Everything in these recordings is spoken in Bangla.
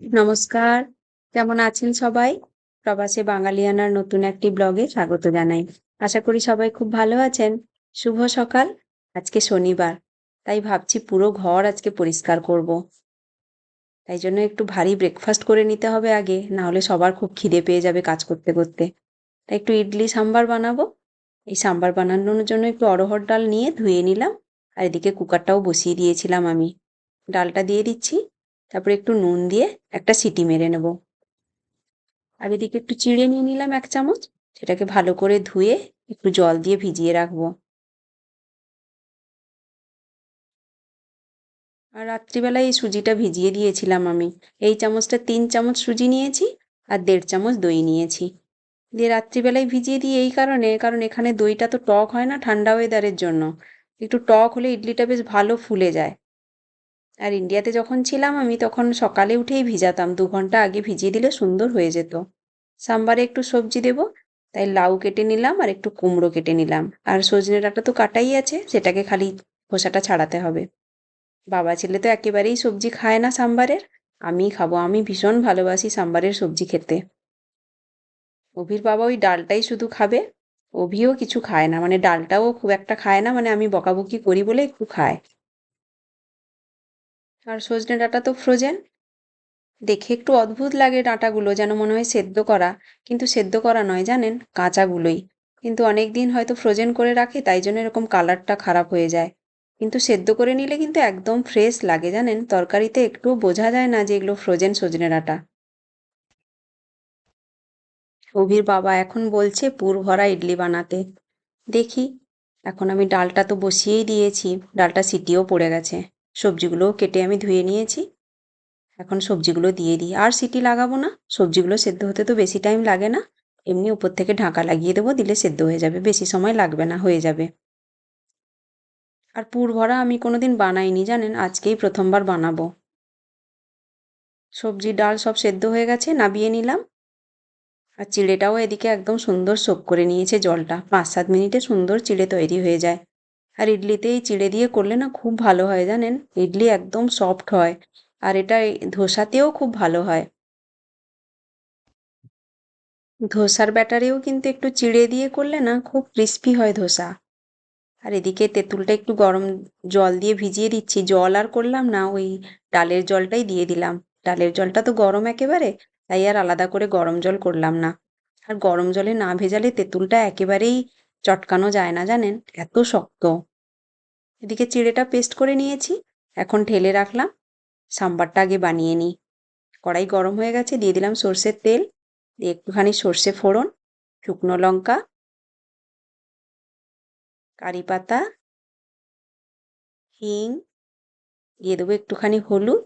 নমস্কার। কেমন আছেন সবাই? প্রবাসে বাঙালিয়ানার নতুন একটি ব্লগে স্বাগত জানাই। আশা করি সবাই খুব ভালো আছেন। শুভ সকাল। আজকে শনিবার। তাই ভাবছি পুরো ঘর আজকে পরিষ্কার করব। তাই জন্য একটু ভারী ব্রেকফাস্ট করে নিতে হবে আগে না হলে সবার খুব খিদে পেয়ে যাবে কাজ করতে করতে। তাই একটু ইডলি, সাম্বার বানাবো। এই সাম্বার বানানোর জন্য একটু অরহর ডাল নিয়ে ধুয়ে নিলাম। আর এদিকে কুকারটাও বসিয়ে দিয়েছিলাম আমি। ডালটা দিয়ে দিচ্ছি। তারপরে একটু নুন দিয়ে একটা সিটি মেরে নেব। আর এদিকে একটু চিড়ে নিয়ে নিলাম এক চামচ, সেটাকে ভালো করে ধুয়ে একটু জল দিয়ে ভিজিয়ে রাখব। আর রাত্রিবেলায় এই সুজিটা ভিজিয়ে দিয়েছিলাম আমি। এই চামচটা তিন চামচ সুজি নিয়েছি আর দেড় চামচ দই নিয়েছি। দিয়ে রাত্রিবেলায় ভিজিয়ে দিই এই কারণে, কারণ এখানে দইটা তো টক হয় না ঠান্ডা ওয়েদারের জন্য। একটু টক হলে ইডলিটা বেশ ভালো ফুলে যায়। আর ইন্ডিয়াতে যখন ছিলাম, আমি তখন সকালে উঠেই ভিজাতাম। দু ঘণ্টা আগে ভিজিয়ে দিলে সুন্দর হয়ে যেত। সাম্বারে একটু সবজি দেব, তাই লাউ কেটে নিলাম আর একটু কুমড়ো কেটে নিলাম। আর সজনে ডাঁটা তো কাটাই আছে, সেটাকে খালি খোসাটা ছাড়াতে হবে। বাবা ছেলে তো একেবারেই সবজি খায় না সাম্বারের। আমিই খাব, আমি ভীষণ ভালোবাসি সাম্বারের সবজি খেতে। অভির বাবা ওই ডালটাই শুধু খাবে, অভিও কিছু খায় না। মানে ডালটাও খুব একটা খায় না মানে আমি বকাবকি করি বলে একটু খায়। আর সজনে ডাঁটা তো ফ্রোজেন দেখে একটু অদ্ভুত লাগে ডাঁটাগুলো, যেন মনে হয় সেদ্ধ করা। কিন্তু সেদ্ধ করা নয়, জানেন? কাঁচাগুলোই। কিন্তু অনেক দিন হয়তো ফ্রোজেন করে রাখে, তাই জন্য এরকম কালারটা খারাপ হয়ে যায়। কিন্তু সেদ্ধ করে নিলে কিন্তু একদম ফ্রেশ লাগে, জানেন? তরকারিতে একটু বোঝা যায় না যে এগুলো ফ্রোজেন সজনে ডাঁটা। অভির বাবা এখন বলছে, পুর ভরা ইডলি বানাতে। দেখি, এখন আমি ডালটা তো বসিয়েই দিয়েছি। ডালটা সিটিও পড়ে গেছে। সবজিগুলোও কেটে আমি ধুয়ে নিয়েছি। এখন সবজিগুলো দিয়ে দিই। আর সিটি লাগাবো না। সবজিগুলো সেদ্ধ হতে তো বেশি টাইম লাগে না। এমনি উপর থেকে ঢাকা লাগিয়ে দেবো, দিলে সেদ্ধ হয়ে যাবে। বেশি সময় লাগবে না, হয়ে যাবে। আর পুর ভরা আমি কোনোদিন বানাইনি, জানেন? আজকেই প্রথমবার বানাবো। সবজি, ডাল সব সেদ্ধ হয়ে গেছে, নাবিয়ে নিলাম। আর চিড়েটাও এদিকে একদম সুন্দর সোপ করে নিয়েছে জলটা। পাঁচ সাত মিনিটে সুন্দর চিড়ে তৈরি হয়ে যায়। আর ইডলিতে এই চিড়ে দিয়ে করলে না খুব ভালো হয় জানেন? ইডলি একদম সফট হয়। আর এটা ধোসাতেও খুব ভালো হয়। ধোসার ব্যাটারেও কিন্তু একটু চিড়ে দিয়ে করলে না খুব ক্রিস্পি হয় ধোসা। আর এদিকে তেঁতুলটা একটু গরম জল দিয়ে ভিজিয়ে দিচ্ছি। জল আর করলাম না, ওই ডালের জলটাই দিয়ে দিলাম। ডালের জলটা তো গরম একেবারে, তাই আর আলাদা করে গরম জল করলাম না। আর গরম জলে না ভেজালে তেঁতুলটা একেবারেই চটকানো যায় না, জানেন? এত শক্ত। এদিকে চিড়েটা পেস্ট করে নিয়েছি, এখন ঠেলে রাখলাম। সাম্বারটা আগে বানিয়ে নিই। কড়াই গরম হয়ে গেছে, দিয়ে দিলাম সর্ষের তেল। দিয়ে একটুখানি সর্ষে ফোড়ন, শুকনো লঙ্কা, কারি পাতা, হিং, দিয়ে দেবো একটুখানি হলুদ,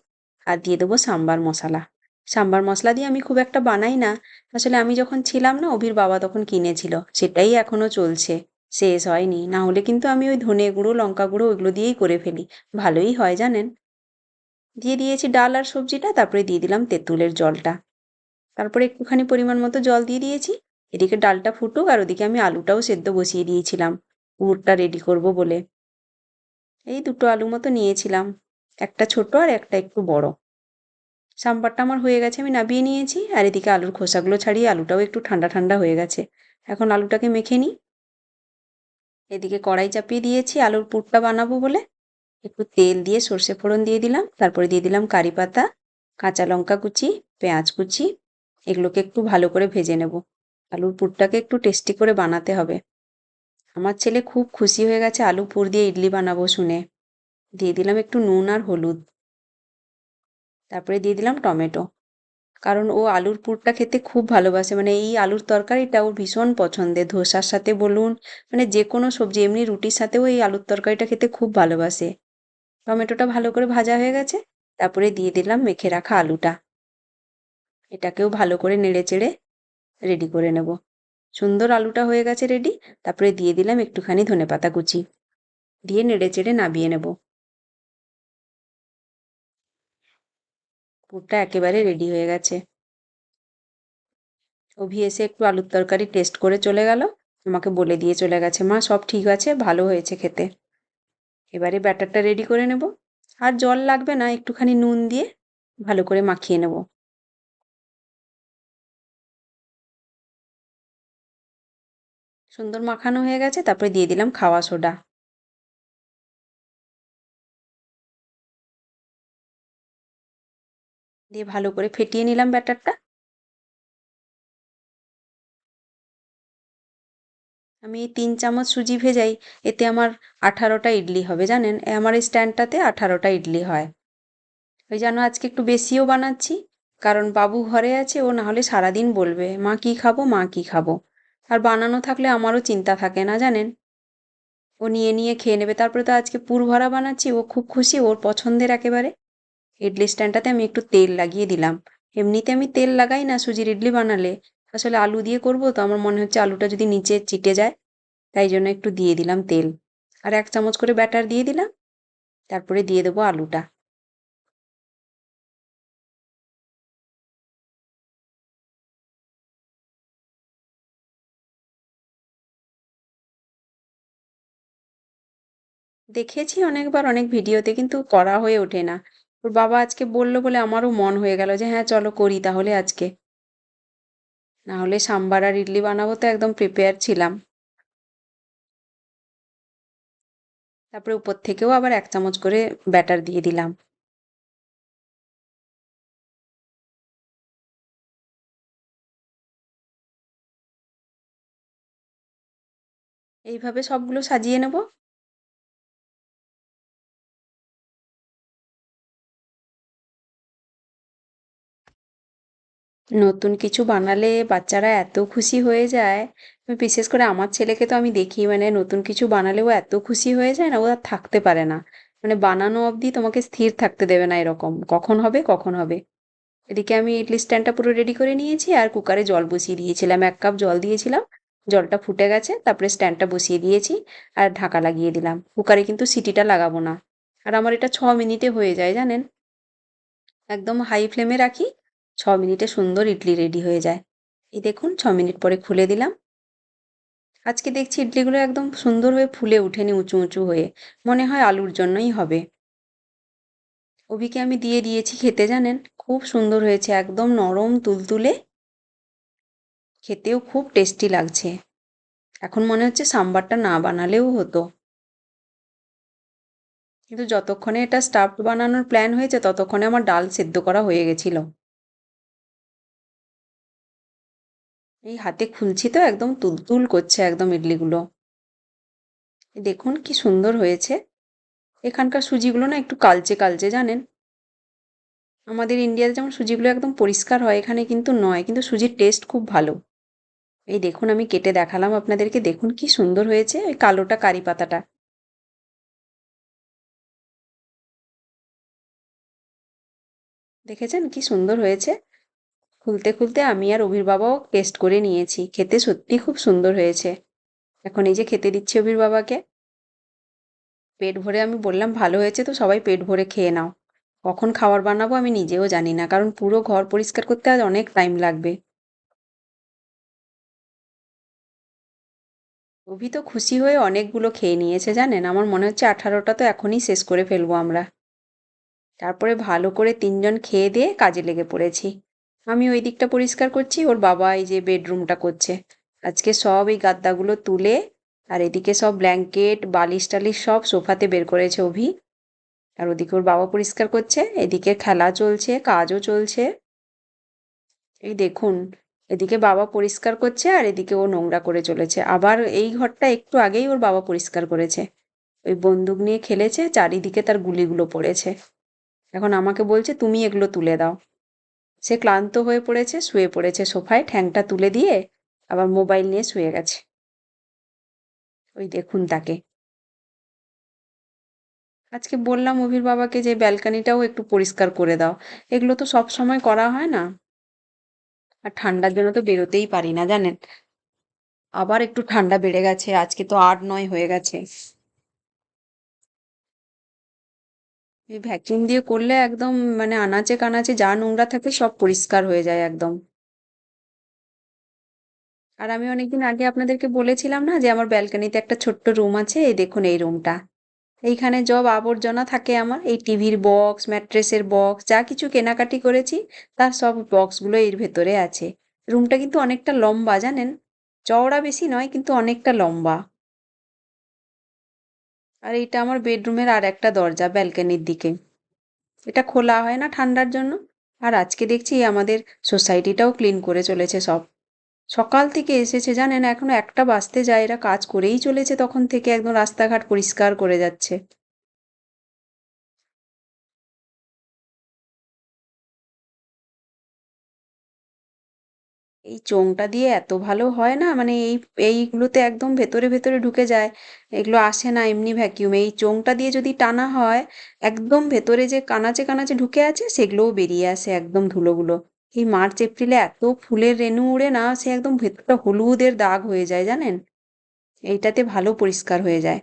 আর দিয়ে দেবো সাম্বার মশলা। সাম্বার মশলা দিয়ে আমি খুব একটা বানাই না। আসলে আমি যখন ছিলাম না, অভির বাবা তখন কিনেছিল। সেটাই এখনও চলছে। শেষ হয়নি। না হলে কিন্তু আমি ওই ধনে গুঁড়ো, লঙ্কা গুঁড়ো ওইগুলো দিয়েই করে ফেলি। ভালোই হয়, জানেন? দিয়ে দিয়েছি ডাল আর সবজিটা, তারপরে দিয়ে দিলাম তেঁতুলের জলটা। তারপরে একটুখানি পরিমাণ মতো জল দিয়ে দিয়েছি। এদিকে ডালটা ফুটুক আর ওদিকে আমি আলুটাও সেদ্ধ বসিয়ে দিয়েছিলাম। পুরটা রেডি করব বলে। এই দুটো আলু মতো নিয়েছিলাম। একটা ছোট আর একটা একটু বড়। সাম্বারটা আমার হয়ে গেছে, আমি নাবিয়ে নিয়েছি, আর এদিকে আলুর খোসাগুলো ছাড়িয়ে আলুটাও একটু ঠান্ডা ঠান্ডা হয়ে গেছে। এখন আলুটাকে মেখে নিই। এদিকে কড়াই চাপিয়ে দিয়েছি, আলুর পুরটা বানাবো বলে। একটু তেল দিয়ে সর্ষে ফোড়ন দিয়ে দিলাম, তারপরে দিয়ে দিলাম কারি পাতা, কাঁচা লঙ্কা কুচি, পেঁয়াজ কুচি, এগুলোকে একটু ভালো করে ভেজে নেব। আলুর পুরটাকে একটু টেস্টি করে বানাতে হবে। আমার ছেলে খুব খুশি হয়ে গেছে আলু পুর দিয়ে ইডলি বানাবো শুনে। দিয়ে দিলাম একটু নুন আর হলুদ। তারপরে দিয়ে দিলাম টমেটো। কারণ ও আলুর পুরটা খেতে খুব ভালোবাসে। মানে এই আলুর তরকারিটা ওর ভীষণ পছন্দের। ধোসার সাথে বলুন মানে যে কোনো সবজি, এমনি রুটির সাথেও এই আলুর তরকারিটা খেতে খুব ভালোবাসে। টমেটোটা ভালো করে ভাজা হয়ে গেছে। তারপরে দিয়ে দিলাম মেখে রাখা আলুটা। এটাকেও ভালো করে নেড়ে চেড়ে রেডি করে নেব। সুন্দর আলুটা হয়ে গেছে রেডি। তারপরে দিয়ে দিলাম একটুখানি ধনে পাতা কুচি। দিয়ে নেড়ে চেড়ে নাবিয়ে নেব। পুরটা একেবারে রেডি হয়ে গেছে। অভি এসে একটু আলুর তরকারি টেস্ট করে চলে গেল। আমাকে বলে দিয়ে চলে গেছে, মা, সব ঠিক আছে, ভালো হয়েছে খেতে। এবারে ব্যাটারটা রেডি করে নেব। আর জল লাগবে না, একটুখানি নুন দিয়ে ভালো করে মাখিয়ে নেব। সুন্দর মাখানো হয়ে গেছে, তারপরে দিয়ে দিলাম খাওয়া সোডা দিয়ে ভালো করে ফেটিয়ে নিলাম ব্যাটারটা। আমি তিন চামচ সুজি ভেজাই, এতে আমার আঠারোটা ইডলি হবে, জানেন? আমার এই স্ট্যান্ডটাতে আঠারোটা ইডলি হয়। ওই জন্য আজকে একটু বেশিও বানাচ্ছি, কারণ বাবু ঘরে আছে, ও নাহলে সারাদিন বলবে, মা কী খাব, মা কী খাব? আর বানানো থাকলে আমারও চিন্তা থাকে না, জানেন? ও নিয়ে নিয়ে খেয়ে নেবে, তারপরে তো আজকে পুর ভরা বানাচ্ছি, ও খুব খুশি, ওর পছন্দের একেবারে। ইডলি স্ট্যান্ডটাতে আমি একটু তেল লাগিয়ে দিলাম। এমনিতে আমি তেল লাগাই না সুজির ইডলি বানালে। আসলে আলু দিয়ে করব, তো আমার মনে হচ্ছে আলুটা যদি নিচে চিটে যায়, তাই জন্য একটু দিয়ে দিলাম তেল। আর এক চামচ করে ব্যাটার দিয়ে দিলাম, তারপরে দিয়ে দেবো আলুটা। দেখেছি অনেকবার, অনেক ভিডিওতে কিন্তু করা হয়ে ওঠে না। ওর বাবা আজকে বলল বলে আমারও মন হয়ে গেল যে হ্যাঁ চলো করি তাহলে আজকে। না হলে সাম্বার আর ইডলি বানাবো তো একদম প্রিপেয়ার ছিলাম। তারপরে উপর থেকেও আবার এক চামচ করে ব্যাটার দিয়ে দিলাম। এইভাবে সবগুলো সাজিয়ে নেব। নতুন কিছু বানালে বাচ্চারা এত খুশি হয়ে যায়। বিশেষ করে আমার ছেলেকে তো আমি দেখি মানে নতুন কিছু বানালে ও এত খুশি হয়ে যায় না, ও আর থাকতে পারে না। মানে বানানো অবধি তোমাকে স্থির থাকতে দেবে না এরকম। কখন হবে কখন হবে। এদিকে আমি ইডলি স্ট্যান্ডটা পুরো রেডি করে নিয়েছি, আর কুকারে জল বসিয়ে দিয়েছিলাম। এক কাপ জল দিয়েছিলাম, জলটা ফুটে গেছে, তারপরে স্ট্যান্ডটা বসিয়ে দিয়েছি, আর ঢাকা লাগিয়ে দিলাম। কুকারে কিন্তু সিটিটা লাগাবো না। আর আমার এটা ছ মিনিটে হয়ে যায়, জানেন? একদম হাই ফ্লেমে রাখি ছ মিনিটে সুন্দর ইডলি রেডি হয়ে যায়। এই দেখুন, ছ মিনিট পরে খুলে দিলাম। আজকে দেখছি ইডলিগুলো একদম সুন্দর হয়ে ফুলে উঠেনি উঁচু উঁচু হয়ে। মনে হয় আলুর জন্যই হবে। অভিকে আমি দিয়ে দিয়েছি খেতে জানেন? খুব সুন্দর হয়েছে, একদম নরম তুলতুলে। খেতেও খুব টেস্টি লাগছে। এখন মনে হচ্ছে সাম্বারটা না বানালেও হতো। কিন্তু যতক্ষণে এটা স্টাফড বানানোর প্ল্যান হয়েছে, ততক্ষণে আমার ডাল সেদ্ধ করা হয়ে গেছিল। এই হাতে খুলছি তো, একদম তুলতুল করছে একদম ইডলিগুলো। দেখুন কি সুন্দর হয়েছে। এখানকার সুজিগুলো না একটু কালচে কালচে, জানেন? আমাদের ইন্ডিয়াতে যেমন সুজিগুলো একদম পরিষ্কার হয়, এখানে কিন্তু নয়, কিন্তু সুজির টেস্ট খুব ভালো। এই দেখুন, আমি কেটে দেখালাম আপনাদেরকে, দেখুন কি সুন্দর হয়েছে, ওই কালোটা কারি পাতাটা। দেখেছেন কি সুন্দর হয়েছে? খুলতে খুলতে আমি আর অভির বাবাও টেস্ট করে নিয়েছি। খেতে সত্যি খুব সুন্দর হয়েছে। এখন এই যে খেতে দিচ্ছি অভির বাবাকে। পেট ভরে আমি বললাম, ভালো হয়েছে তো, সবাই পেট ভরে খেয়ে নাও। কখন খাবার বানাবো আমি নিজেও জানি না, কারণ পুরো ঘর পরিষ্কার করতে আজ অনেক টাইম লাগবে। অভি তো খুশি হয়ে অনেকগুলো খেয়ে নিয়েছে, জানেন? আমার মনে হচ্ছে আঠারোটা তো এখনই শেষ করে ফেলব আমরা। তারপরে ভালো করে তিনজন খেয়ে দিয়ে কাজে লেগে পড়েছি। আমি ওই দিকটা পরিষ্কার করছি, ওর বাবা এই যে বেডরুমটা করছে। আজকে সব এই গাদ্দাগুলো তুলে আর এদিকে সব ব্ল্যাঙ্কেট, বালিশ টালিশ সব সোফাতে বের করেছে অভি। আর ওদিকে ওর বাবা পরিষ্কার করছে, এদিকে খেলা চলছে, কাজও চলছে। এই দেখুন, এদিকে বাবা পরিষ্কার করছে আর এদিকে ও নোংরা করে চলেছে। আবার এই ঘরটা একটু আগেই ওর বাবা পরিষ্কার করেছে। ওই বন্দুক নিয়ে খেলেছে, চারিদিকে তার গুলিগুলো পড়েছে। এখন আমাকে বলছে, তুমি এগুলো তুলে দাও। সে ক্লান্ত হয়ে পড়েছে, শুয়ে পড়েছে সোফায়, ঠ্যাংটা তুলে দিয়ে আবার মোবাইল নিয়ে শুয়ে গেছে। ওই দেখুন তাকে। আজকে বললাম অভির বাবাকে যে, ব্যালকানিটাও একটু পরিষ্কার করে দাও। এগুলো তো সব সময় করা হয় না। আর ঠান্ডার জন্য তো বেরোতেই পারি না, জানেন? আবার একটু ঠান্ডা বেড়ে গেছে, আজকে তো আট নয় হয়ে গেছে। ভ্যাকিউম দিয়ে করলে একদম মানে আনাচে কানাচে যা নোংরা থাকে সব পরিষ্কার হয়ে যায় একদম। আর আমি অনেকদিন আগে আপনাদেরকে বলেছিলাম না যে আমার ব্যালকানিতে একটা ছোট্ট রুম আছে, এই দেখুন এই রুমটা এইখানে সব আবর্জনা থাকে আমার, এই টিভির বক্স ম্যাট্রেসের বক্স যা কিছু কেনাকাটি করেছি, তার সব বক্সগুলো এর ভেতরে আছে। রুমটা কিন্তু অনেকটা লম্বা, জানেন? চওড়া বেশি নয়, কিন্তু অনেকটা লম্বা। আর এটা আমার বেডরুমের আর একটা দরজা ব্যালকানির দিকে। এটা খোলা হয় না ঠান্ডার জন্য? আর আজকে দেখছি আমাদের সোসাইটিটাও ক্লিন করে চলেছে সব। সকাল থেকে এসেছে জানেন, এখনও একটা বাঁচতে যায়, এরা কাজ করেই চলেছে তখন থেকে একদম রাস্তাঘাট পরিষ্কার করে যাচ্ছে। এই চোঙটা দিয়ে এত ভালো হয় না? মানে এই, এইগুলোতে একদম ভেতরে ভেতরে ঢুকে যায়। এগুলো আসে না এমনি ভ্যাকিউমে এই চোঙটা দিয়ে যদি টানা হয়, একদম ভেতরে যে কানাচে কানাচে ঢুকে আছে, সেগুলোও বেরিয়ে আসে একদম ধুলোগুলো। এই মার্চ, এপ্রিলে এত ফুলের রেণু উড়ে না, সে একদম ভেতরটা হলুদের দাগ হয়ে যায়, জানেন? এইটাতে ভালো পরিষ্কার হয়ে যায়।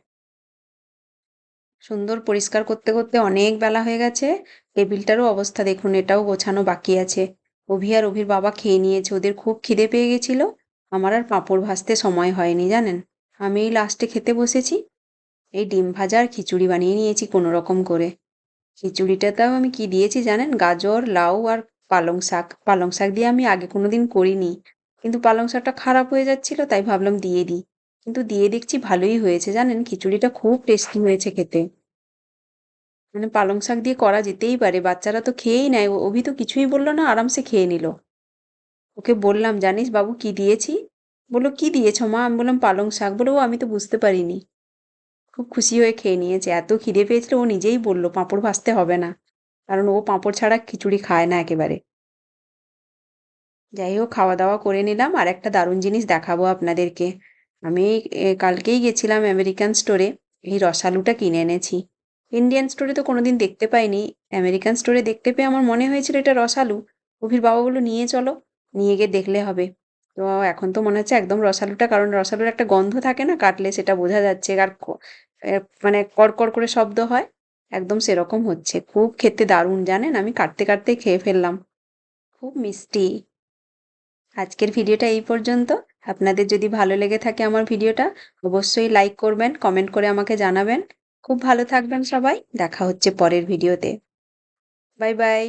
সুন্দর পরিষ্কার করতে করতে অনেক বেলা হয়ে গেছে। টেবিলটারও অবস্থা দেখুন, এটাও গোছানো বাকি আছে। অভি আর অভির বাবা খেয়ে নিয়েছে, ওদের খুব খিদে পেয়ে গেছিল। আমার আর পাঁপড় ভাজতে সময় হয়নি, জানেন? আমি এই লাস্টে খেতে বসেছি। এই ডিম ভাজা আর খিচুড়ি বানিয়ে নিয়েছি কোনো রকম করে খিচুড়িটাতেও আমি কি দিয়েছি জানেন? গাজর, লাউ আর পালং শাক। পালং শাক দিয়ে আমি আগে কোনো দিন করিনি। কিন্তু পালং শাকটা খারাপ হয়ে যাচ্ছিল, তাই ভাবলাম দিয়ে দিই। কিন্তু দিয়ে দেখছি ভালোই হয়েছে, জানেন? খিচুড়িটা খুব টেস্টি হয়েছে খেতে। মানে পালং শাক দিয়ে করা যেতেই পারে, বাচ্চারা তো খেয়েই নেয়। অভি তো কিছুই বলল না, আরামসে খেয়ে নিল। ওকে বললাম, জানিস বাবু কি দিয়েছি? বলল, কি দিয়েছ মা? আমি বললাম, পালং শাক। বলে ও, আমি তো বুঝতে পারিনি। খুব খুশি হয়ে খেয়ে নিয়েছে। এত খিদে পেয়েছিল, ও নিজেই বলল, পাঁপড় ভাজতে হবে না, কারণ ও পাঁপড় ছাড়া খিচুড়ি খায় না একেবারে। যাই হোক খাওয়া দাওয়া করে নিলাম। আর একটা দারুণ জিনিস দেখাবো আপনাদেরকে। আমি কালকেই গেছিলাম আমেরিকান স্টোরে, এই রসালুটা কিনে এনেছি। ইন্ডিয়ান স্টোরে তো কোনোদিন দেখতে পাইনি। আমেরিকান স্টোরে দেখতে পেয়ে আমার মনে হয়েছিল এটা রসালু। অভির বাবা বলল নিয়ে চলো, নিয়ে গিয়ে দেখলে হবে। তো এখন তো মনে হচ্ছে একদম রসালুটা, কারণ রসালুর একটা গন্ধ থাকে না, কাটলে সেটা বোঝা যাচ্ছে। আর মানে কড়কড় করে শব্দ হয়, একদম সেরকম হচ্ছে। খুব খেতে দারুণ, জানেন? আমি কাটতে কাটতে খেয়ে ফেললাম। খুব মিষ্টি। আজকের ভিডিওটা এই পর্যন্ত। আপনাদের যদি ভালো লেগে থাকে আমার ভিডিওটা, অবশ্যই লাইক করবেন কমেন্ট করে আমাকে জানাবেন। খুব ভালো থাকবেন সবাই। দেখা হচ্ছে পরের ভিডিওতে। Bye bye.